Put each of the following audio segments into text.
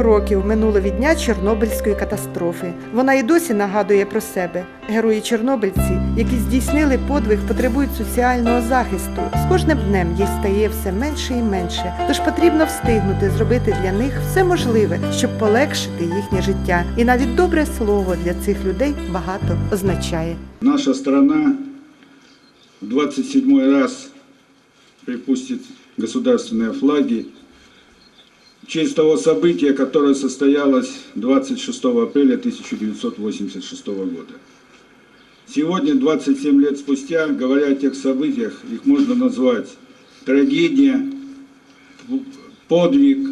27 років минуло від дня Чорнобильської катастрофи. Вона і досі нагадує про себе. Герої чорнобильці, які здійснили подвиг, потребують соціального захисту. З кожним днем їх стає все менше і менше. Тож потрібно встигнути зробити для них все можливе, щоб полегшити їхнє життя. І навіть добре слово для цих людей багато означає. Наша страна в 27 раз припустит государственные флаги в честь того события, которое состоялось 26 апреля 1986 года. Сегодня, 27 лет спустя, говоря о тех событиях, их можно назвать трагедия, подвиг,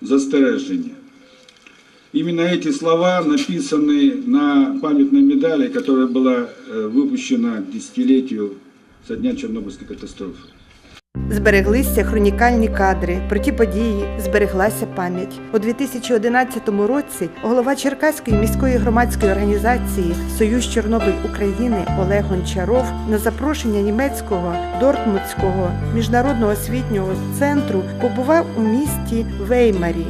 застережение. Именно эти слова написаны на памятной медали, которая была э, выпущена к десятилетию со дня Чернобыльской катастрофы. Збереглися хронікальні кадри про ті події, збереглася пам'ять. У 2011 році голова Черкаської міської громадської організації Союз Чорнобиль України Олег Гончаров на запрошення німецького Дортмутського міжнародного освітнього центру побував у місті Веймарі,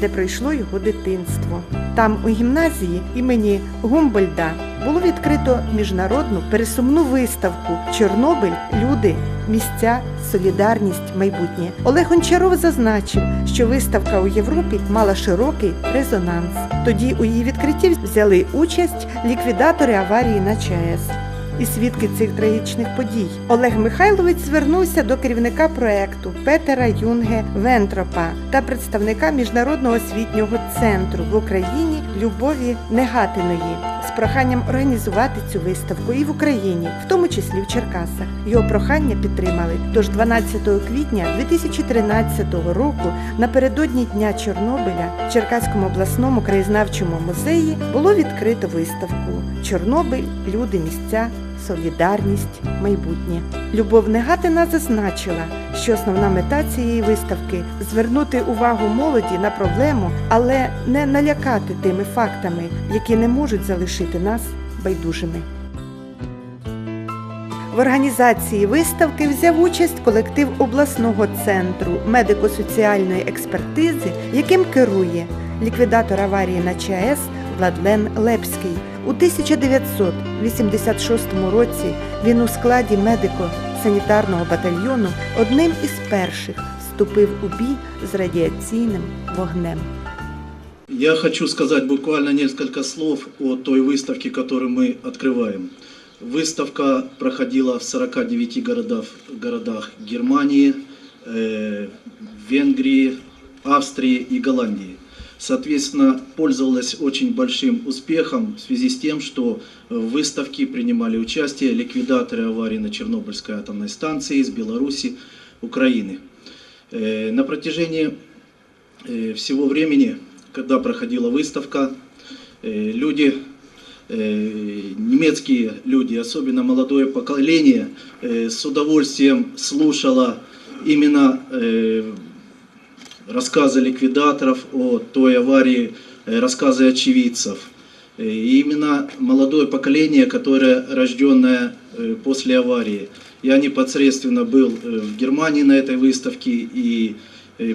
де пройшло його дитинство. Там, у гімназії імені Гумбольда, було відкрито міжнародну пересумну виставку Чорнобиль, люди, місця, солідарність, майбутнє. Олег Гончаров зазначив, що виставка у Європі мала широкий резонанс. Тоді у її відкритті взяли участь ліквідатори аварії на ЧАЕС. І свідки цих трагічних подій Олег Михайлович звернувся до керівника проекту Петера Юнге Вентропа та представника міжнародного освітнього центру в Україні Любові Негатиної з проханням організувати цю виставку і в Україні, в тому числі в Черкасах. Його прохання підтримали. Тож 12 квітня 2013 року, напередодні Дня Чорнобиля, в Черкаському обласному краєзнавчому музеї було відкрито виставку Чорнобиль, люди, місця. Солідарність, майбутнє. Любов Негатина зазначила, що основна мета цієї виставки звернути увагу молоді на проблему, але не налякати тими фактами, які не можуть залишити нас байдужими. В організації виставки взяв участь колектив обласного центру медико-соціальної експертизи, яким керує ліквідатор аварії на ЧАЕС Владлен Лепський. У 1986 році він у складі медико-санітарного батальйону одним із перших вступив у бій з радіаційним вогнем. Я хочу сказать буквально несколько слов о той выставке, которую мы открываем. Выставка проходила в 49 городах, городах Германии, э, Венгрии, Австрии и Голландии. Соответственно, пользовалась очень большим успехом в связи с тем, что в выставке принимали участие ликвидаторы аварии на Чернобыльской атомной станции из Беларуси, Украины. Э, На протяжении э, всего времени, когда проходила выставка, э, люди, э, немецкие люди, особенно молодое поколение, э, с удовольствием слушало именно э, рассказы ликвидаторов о той аварии, э, рассказы очевидцев. Э, И именно молодое поколение, которое рожденное э, после аварии. Я непосредственно был в Германии на этой выставке и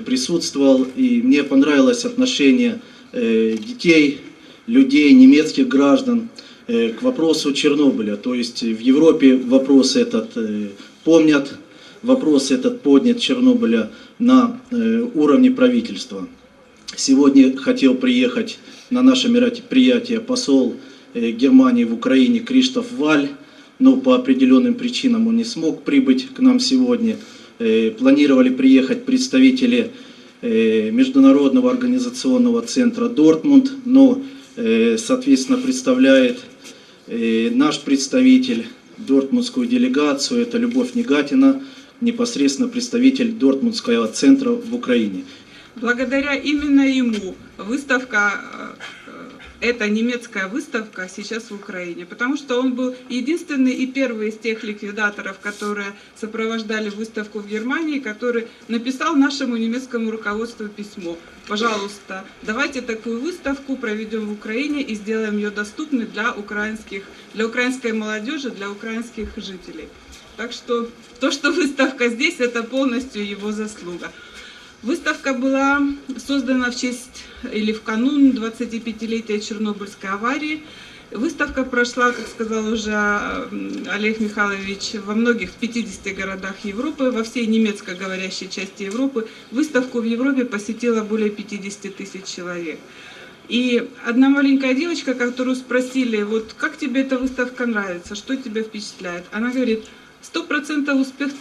присутствовал, и мне понравилось отношение детей, людей, немецких граждан к вопросу Чернобыля. То есть в Европе вопрос этот помнят, вопрос этот поднят Чернобыля на э, уровне правительства. Сегодня хотел приехать на наше мероприятие посол э, Германии в Украине Криштоф Валь, но по определенным причинам он не смог прибыть к нам сегодня. Э, Планировали приехать представители Международного организационного центра Дортмунд, но, соответственно, представляет наш представитель Дортмундскую делегацию, это Любовь Негатина, непосредственно представитель Дортмундского центра в Украине. Благодаря именно ему выставка, э, эта немецкая выставка сейчас в Украине, потому что он был единственный и первый из тех ликвидаторов, которые сопровождали выставку в Германии, который написал нашему немецкому руководству письмо. Пожалуйста, давайте такую выставку проведем в Украине и сделаем ее доступной для украинских, для украинской молодежи, для украинских жителей. Так что то, что выставка здесь, это полностью его заслуга. Выставка была создана в честь или в канун 25-летия Чернобыльской аварии. Выставка прошла, как сказал уже Олег Михайлович, во многих, в 50 городах Европы, во всей немецкоговорящей части Европы. Выставку в Европе посетило более 50 тысяч человек. И одна маленькая девочка, которую спросили, вот как тебе эта выставка нравится, что тебя впечатляет, она говорит, сто процентов успех,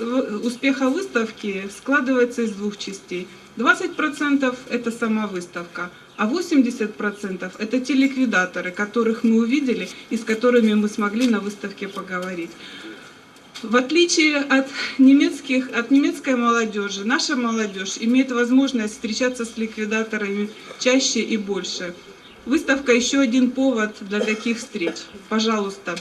успеха выставки складывается из двух частей. 20% это сама выставка, а 80% это те ликвидаторы, которых мы увидели и с которыми мы смогли на выставке поговорить. В отличие от немецких, от немецкой молодежи, наша молодежь имеет возможность встречаться с ликвидаторами чаще и больше. Выставка еще один повод для таких встреч. Пожалуйста,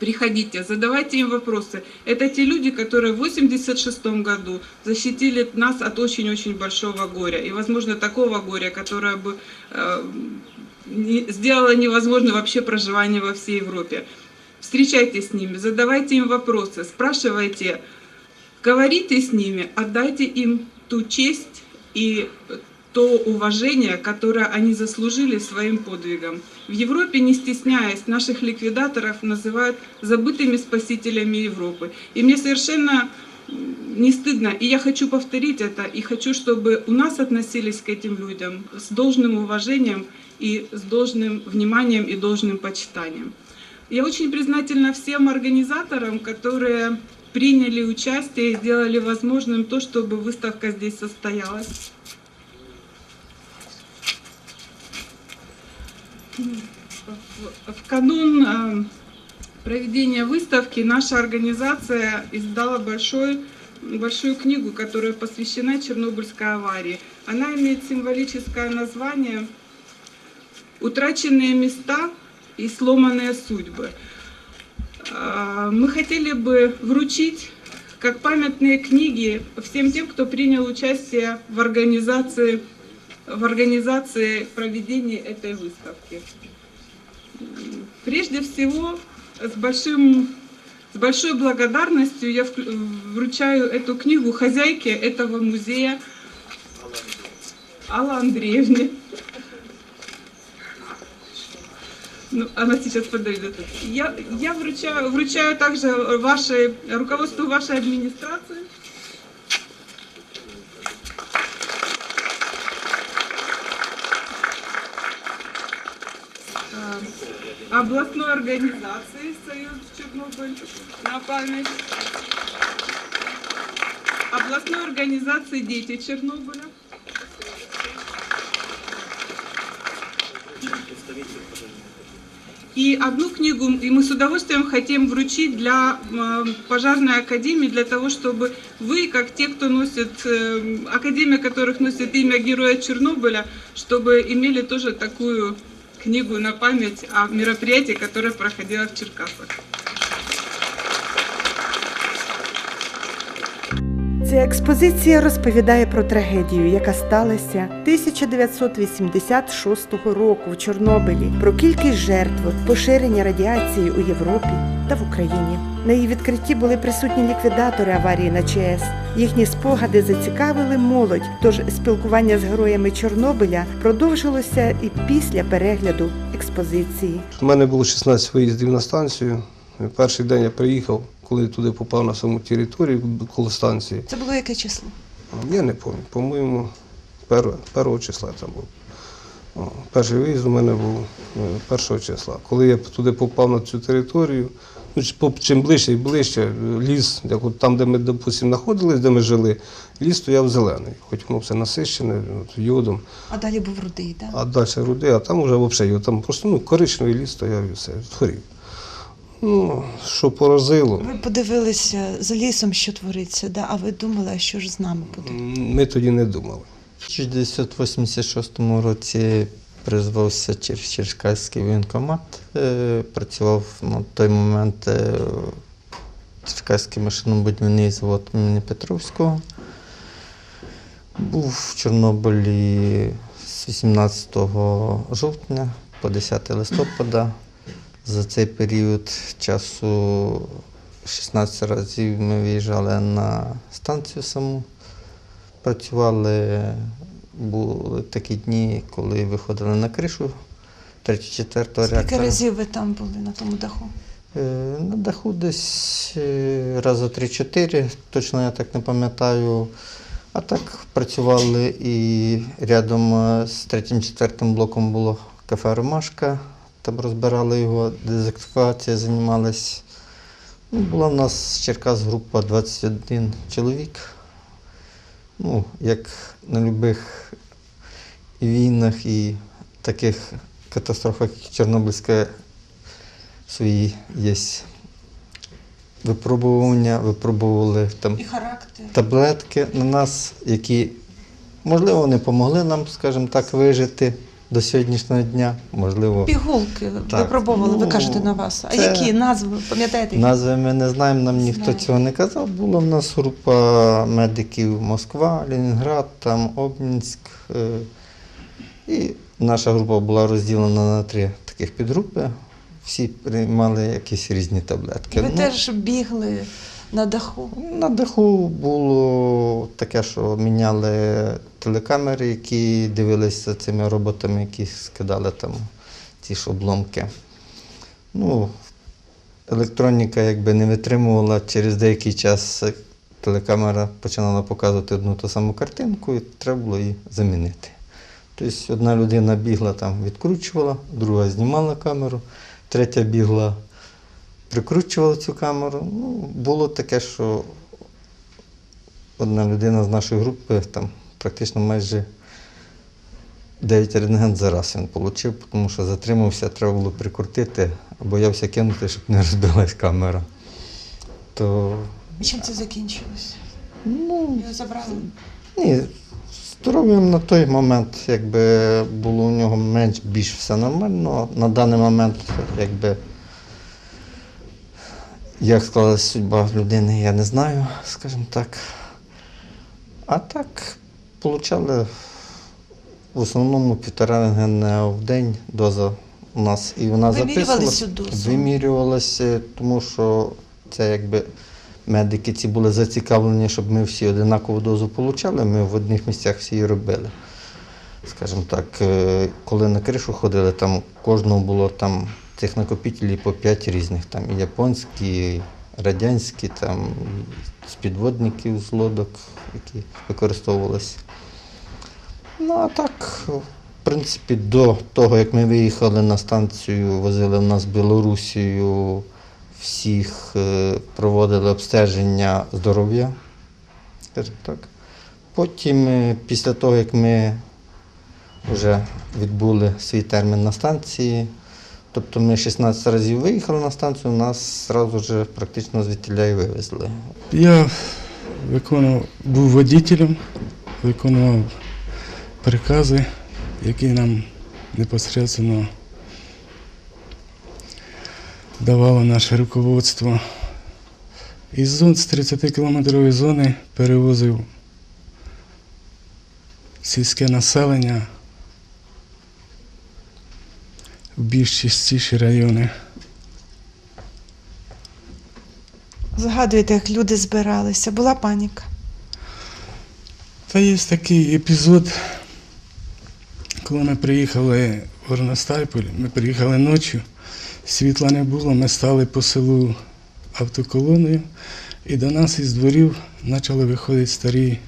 приходите, задавайте им вопросы. Это те люди, которые в 86 году защитили нас от очень-очень большого горя. И, возможно, такого горя, которое бы э, не- сделало невозможным вообще проживание во всей Европе. Встречайтесь с ними, задавайте им вопросы, спрашивайте, говорите с ними, отдайте им ту честь и то уважение, которое они заслужили своим подвигом. В Европе, не стесняясь, наших ликвидаторов называют забытыми спасителями Европы. И мне совершенно не стыдно, и я хочу повторить это, и хочу, чтобы у нас относились к этим людям с должным уважением и с должным вниманием и должным почитанием. Я очень признательна всем организаторам, которые приняли участие и сделали возможным то, чтобы выставка здесь состоялась. В- канун э, проведения выставки наша организация издала большой, большую книгу, которая посвящена Чернобыльской аварии. Она имеет символическое название «Утраченные места и сломанные судьбы». А, Мы хотели бы вручить как памятные книги всем тем, кто принял участие в организации, в организации проведения этой выставки. Прежде всего, с, большим, с большой благодарностью я вручаю эту книгу хозяйке этого музея Алла Андреевне. Ну, она сейчас подойдет. Я, я вручаю, вручаю также вашей, руководству вашей администрации. Областной организации Союз Чернобыль на память. Областной организации Дети Чернобыля. И одну книгу и мы с удовольствием хотим вручить для пожарной академии, для того, чтобы вы, как те, кто носит, э, академия которых носит имя Героя Чернобыля, чтобы имели тоже такую книгу на память о мероприятии, которое проходило в Черкасах. Ця експозиція розповідає про трагедію, яка сталася 1986 року в Чорнобилі, про кількість жертв, поширення радіації у Європі та в Україні. На її відкритті були присутні ліквідатори аварії на ЧАЕС. Їхні спогади зацікавили молодь, тож спілкування з героями Чорнобиля продовжилося і після перегляду експозиції. У мене було 16 виїздів на станцію. Перший день я приїхав, коли туди попав на саму територію коло станції. Це було яке число? Я не пам'ятаю, по-моєму, першого, числа там був. Перший виїзд у мене був е, першого числа. Коли я туди попав на цю територію, ну, чим ближче і ближче, е, ліс, як от там, де ми, допустим, знаходились, де ми жили, ліс стояв зелений, хоч воно все насищене от, йодом. А далі був рудий, так? А далі руди, а там вже взагалі там просто ну, коричневий ліс стояв і все, згорів. Ну, що поразило, Ви подивилися за лісом, що твориться, да? а ви думали, що ж з нами буде? ми тоді не думали. У 1986 році призвався через Черкаський воєнкомат. Е, Працював на той момент е, Черкаський машинобудівний завод імені Петровського. Був в Чорнобилі з 18 жовтня по 10 листопада. За цей період часу 16 разів ми виїжджали на станцію саму. працювали, були такі дні, коли виходили на кришу 3-4 Скільки разів ви там були на тому даху? Е, На даху десь е, рази 3-4, точно я так не пам'ятаю. А так працювали і рядом е, з третім четвертим блоком було кафе Ромашка. Там розбирали його, дезактивація займалась. Ну, була в нас з Черкас група 21 чоловік. Ну, як на будь-яких війнах, і таких катастрофах, як Чорнобильська, свої є випробування, випробували там І таблетки на нас, які, можливо, не допомогли нам, скажімо так, вижити до сьогоднішнього дня. Можливо, Пігулки Так. випробовували, ви Ну, кажете на вас. А які назви, пам'ятаєте? назви ми не знаємо, нам ніхто Знаєте. цього не казав. Була в нас група медиків Москва, Ленінград, там Обнінськ. е, І наша група була розділена на три таких підгрупи. Всі приймали якісь різні таблетки. Ви Ну, теж бігли на даху. На даху було таке, що міняли телекамери, які дивилися цими роботами, які скидали там ці ж обломки. Ну, електроніка якби не витримувала, через деякий час телекамера починала показувати одну ту саму картинку, і треба було її замінити. Тобто одна людина бігла там, відкручувала, друга знімала камеру, третя бігла прикручувала цю камеру. Ну, було таке, що одна людина з нашої групи там практично майже 9 рентген за раз він отримав, тому що затримався, треба було прикрутити, а боявся кинути, щоб не розбилась камера. То І чим це закінчилось? ну, Його забрали. ні, здоров'ям на той момент, якби було у нього менш більш все нормально. На даний момент, якби як склалась судьба людини, я не знаю, скажімо так. А так, получали в основному півтора рентгена в день доза у нас. І вона дозу? Вимірювалася, тому що це якби медики ці були зацікавлені, щоб ми всі одинакову дозу отримали, ми в одних місцях всі її робили. Скажімо так, е, коли на кришу ходили, там кожного було там цих накопителів по п'ять різних, там і японські, і радянські, там з підводників з лодок, які використовувалися. Ну а так, в принципі, до того, як ми виїхали на станцію, возили в нас Білорусію, всіх е, проводили обстеження здоров'я, скажімо так. Потім, е, після того, як ми вже відбули свій термін на станції, тобто ми 16 разів виїхали на станцію, нас одразу ж практично звідтіля і вивезли. Я виконував, був водителем, виконував прикази, які нам непосередньо давало наше руководство. Із зон з 30-кілометрової зони перевозив сільське населення в більш чистіші райони. Згадуєте, як люди збиралися. Була паніка. Та є такий епізод, коли ми приїхали в Горностайполь, ми приїхали ночі, світла не було, ми стали по селу автоколоною, і до нас із дворів почали виходити старі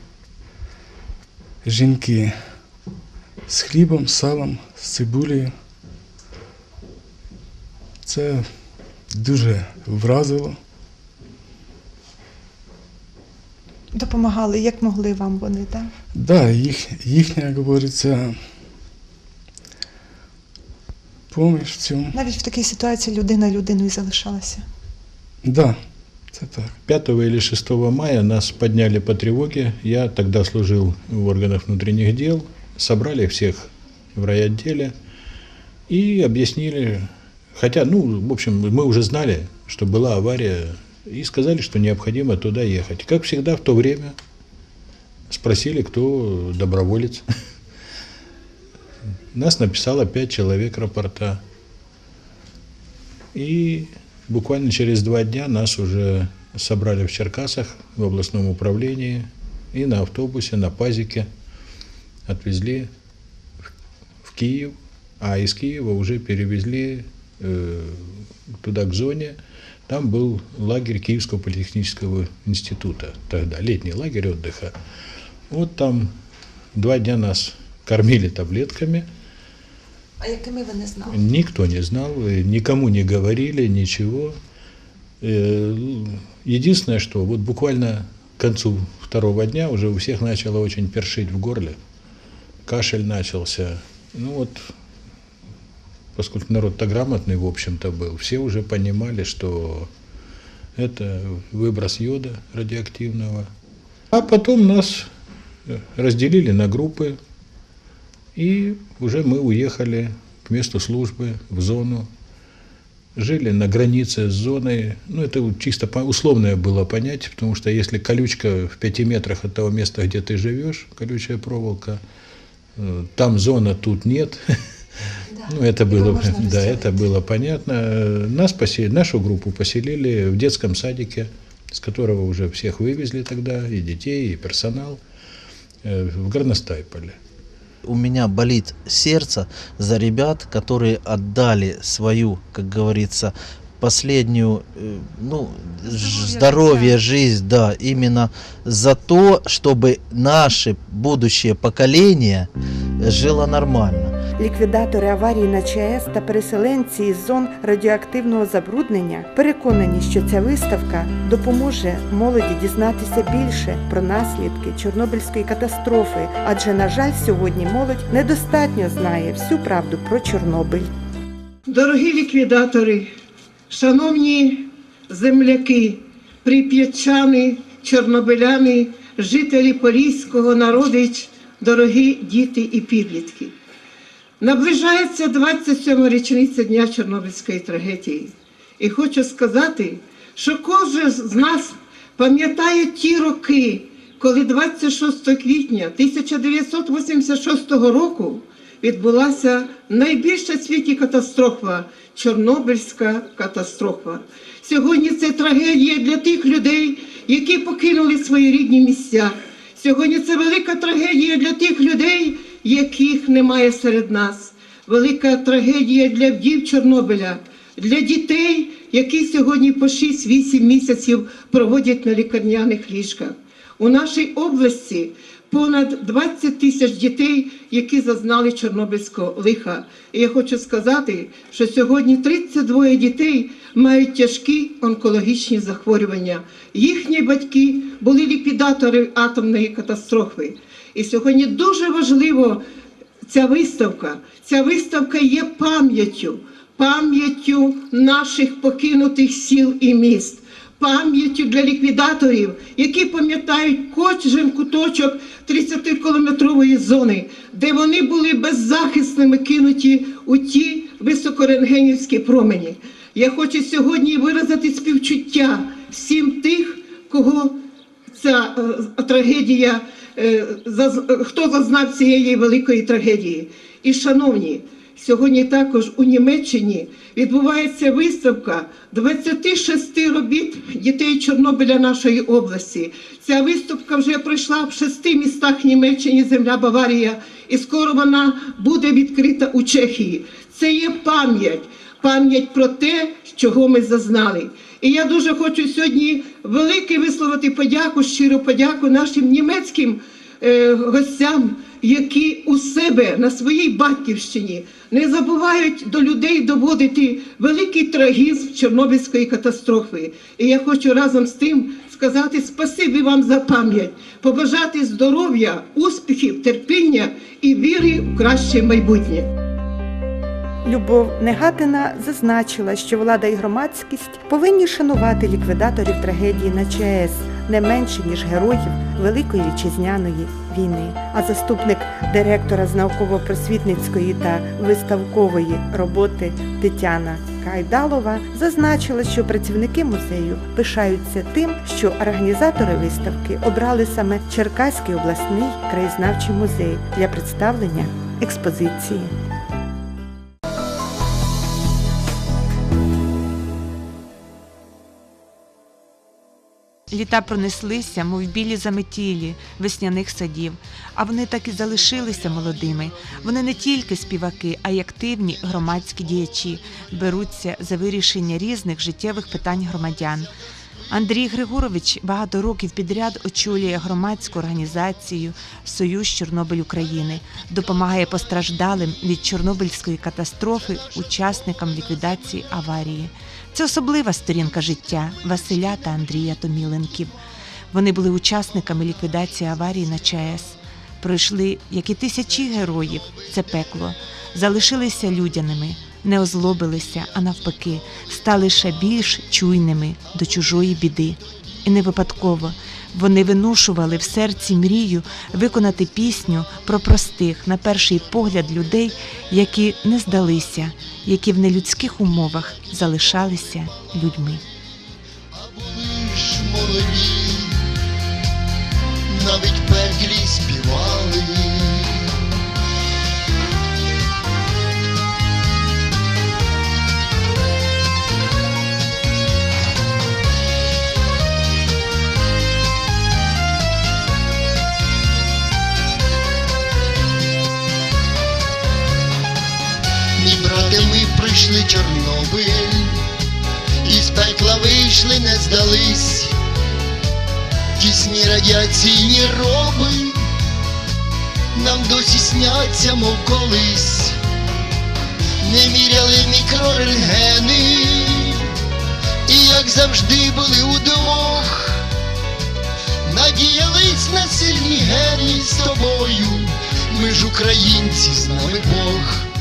жінки з хлібом, салом, з цибулею. Це дуже вразило. Допомагали, як могли вам вони, так? Да, їх, їхня, як говориться, поміж в цьому. Навіть в такій ситуації людина людиною залишалася. Да, це так. 5 или 6 мая нас подняли по тревоге. Я тогда служил в органах внутренних дел. Собрали всех в райотделе и объяснили, хотя, ну, в общем, мы уже знали, что была авария, и сказали, что необходимо туда ехать. Как всегда в то время спросили, кто доброволец. Нас написало пять человек рапорта. И буквально через два дня нас уже собрали в Черкасах, в областном управлении, и на автобусе, на пазике отвезли в- Киев, а из Киева уже перевезли туда, к зоне. Там был лагерь Киевского политехнического института тогда, летний лагерь отдыха. Вот там два дня нас кормили таблетками, А якими ви не знали? никто не знал, э, никому не говорили, ничего. Э, Единственное, что вот буквально к концу второго дня уже у всех начало очень першить в горле, кашель начался. Ну вот, поскольку народ-то грамотный, в общем-то, был, все уже понимали, что это выброс йода радиоактивного. А потом нас э, разделили на группы, и уже мы уехали к месту службы, в зону. Жили на границе с зоной. Ну, это чисто условное было понятие, потому что если колючка в пяти метрах от того места, где ты живешь, колючая проволока, э, там зона, тут нет. Ну, это было, да, это было понятно. Нас поселили, нашу группу поселили в детском садике, с которого уже всех вывезли тогда, и детей, и персонал, э, в Горностайполе. У меня болит сердце за ребят, которые отдали свою, как говорится, последнюю, э, ну, ж- здоровье, жизнь, да, именно за то, чтобы наше будущее поколение жило нормально. Ліквідатори аварії на ЧАЕС та переселенці із зон радіоактивного забруднення переконані, що ця виставка допоможе молоді дізнатися більше про наслідки Чорнобильської катастрофи, адже, на жаль, сьогодні молодь недостатньо знає всю правду про Чорнобиль. Дорогі ліквідатори, шановні земляки, прип'ятчани, чорнобиляни, жителі Поліського, народич, дорогі діти і підлітки. Наближається 27 річниця Дня Чорнобильської трагедії. І хочу сказати, що кожен з нас пам'ятає ті роки, коли 26 квітня 1986 року відбулася найбільша в світі катастрофа Чорнобильська катастрофа. Сьогодні це трагедія для тих людей, які покинули свої рідні місця. Сьогодні це велика трагедія для тих людей, яких немає серед нас. Велика трагедія для вдів Чорнобиля, для дітей, які сьогодні по 6-8 місяців проводять на лікарняних ліжках. У нашій області понад 20 тисяч дітей, які зазнали чорнобильського лиха. І я хочу сказати, що сьогодні 32 дітей мають тяжкі онкологічні захворювання. Їхні батьки були ліквідатори атомної катастрофи. І сьогодні дуже важливо ця виставка. Ця виставка є пам'яттю, пам'яттю наших покинутих сіл і міст пам'яттю для ліквідаторів, які пам'ятають кожен куточок 30-кілометрової зони, де вони були беззахисними кинуті у ті високорентгенівські промені. Я хочу сьогодні виразити співчуття всім тих, кого ця е, трагедія, хто зазнав цієї великої трагедії. І, шановні, сьогодні також у Німеччині відбувається виставка 26 робіт дітей Чорнобиля нашої області. Ця виставка вже пройшла в шести містах Німеччини, земля Баварія, і скоро вона буде відкрита у Чехії. Це є пам'ять, пам'ять про те, чого ми зазнали. І я дуже хочу сьогодні велике висловити подяку, щиру подяку нашим німецьким е, гостям, які у себе на своїй батьківщині не забувають до людей доводити великий трагізм Чорнобильської катастрофи. І я хочу разом з тим сказати спасибі вам за пам'ять, побажати здоров'я, успіхів, терпіння і віри в краще майбутнє. Любов Негатина зазначила, що влада і громадськість повинні шанувати ліквідаторів трагедії на ЧАЕС не менше ніж героїв Великої вітчизняної війни. А заступник директора з науково-просвітницької та виставкової роботи Тетяна Кайдалова зазначила, що працівники музею пишаються тим, що організатори виставки обрали саме Черкаський обласний краєзнавчий музей для представлення експозиції. Літа пронеслися, мов білі заметілі весняних садів, а вони так і залишилися молодими. Вони не тільки співаки, а й активні громадські діячі, беруться за вирішення різних життєвих питань громадян. Андрій Григорович багато років підряд очолює громадську організацію Союз Чорнобиль України, допомагає постраждалим від Чорнобильської катастрофи, учасникам ліквідації аварії. Це особлива сторінка життя Василя та Андрія Томіленків. Вони були учасниками ліквідації аварії на ЧАЕС. Пройшли, як і тисячі героїв, це пекло, залишилися людяними, не озлобилися, а навпаки, стали ще більш чуйними до чужої біди. І не випадково вони виношували в серці мрію виконати пісню про простих, на перший погляд, людей, які не здалися, які в нелюдських умовах залишалися людьми. навіть пеклі співали. Пройшли Чорнобиль, із пекла вийшли, не здались, тісні радіаційні роби, нам досі сняться, мов колись, не міряли мікрорентгени, і як завжди були удвох, надіялись на сильні гени з тобою, ми ж українці, з нами Бог.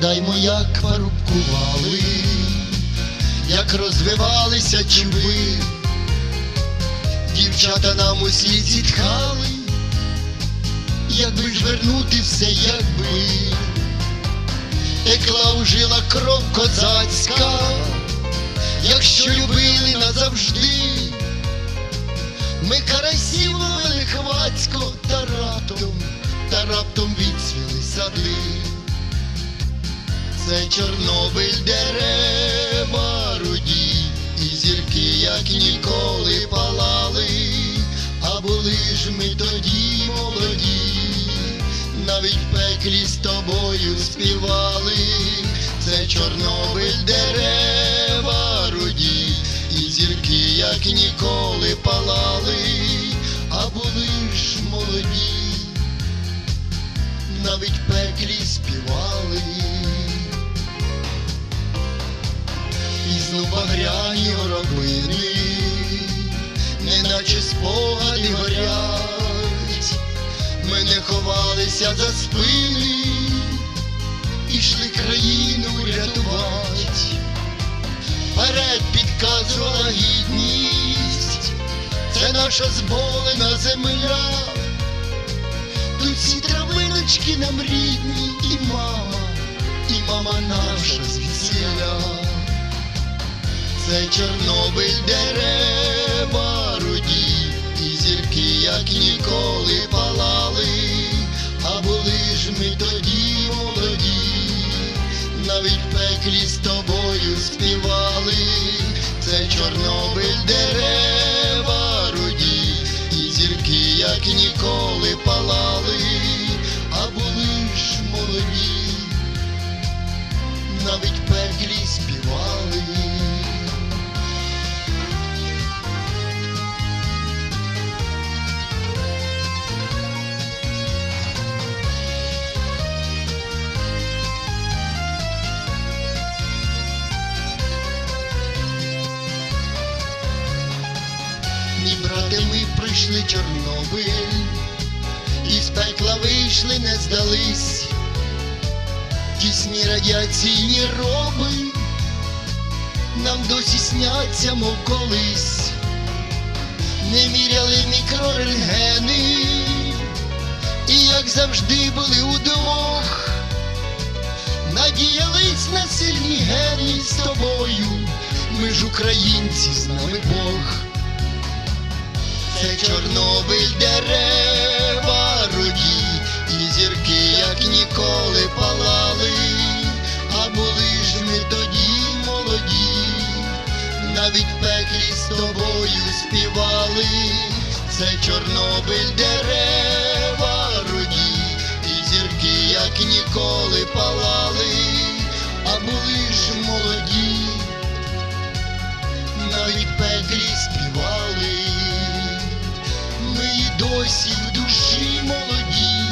Згадаймо, як парубкували, як розвивалися чуби, дівчата нам услід зітхали, якби ж вернути все, якби. Текла у жилах кров козацька, якщо любили назавжди, ми карасів ловили хвацько та раптом, та раптом відцвіли сади. Це Чорнобиль дерева руді, і зірки, як ніколи палали, а були ж ми тоді молоді, навіть в пеклі з тобою співали, це Чорнобиль дерева руді, і зірки, як ніколи палали, а були ж молоді, навіть в пеклі співали. І багряні горобини, неначе спогади горять, ми не ховалися за спини, ішли країну рятувати, вперед підказувала гідність, це наша зболена земля, тут всі травиночки нам рідні, і мама, і мама наша звідсіля. Це Чорнобиль дерева руді, і зірки, як ніколи палали, а були ж ми тоді молоді, навіть в пеклі з тобою співали, це Чорнобиль дерева руді, і зірки, як ніколи палали, а були ж молоді, навіть в пеклі співали. Ми пройшли Чорнобиль, із пекла вийшли, не здались, тісні радіаційні роби, нам досі сняться, мов колись, не міряли мікрорентгени, і як завжди були удвох, надіялись на сильні гени з тобою, ми ж українці, з нами Бог. Це Чорнобиль дерева роді, і зірки, як ніколи палали, а були ж ми тоді молоді, навіть пеклі з тобою співали, це Чорнобиль дерева роді, і зірки, як ніколи палали, а були ж молоді, навіть і досі в душі молоді,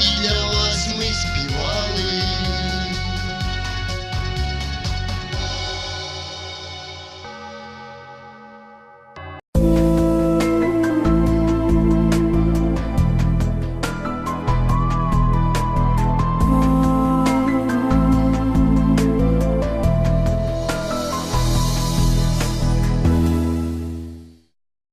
і для вас ми співали.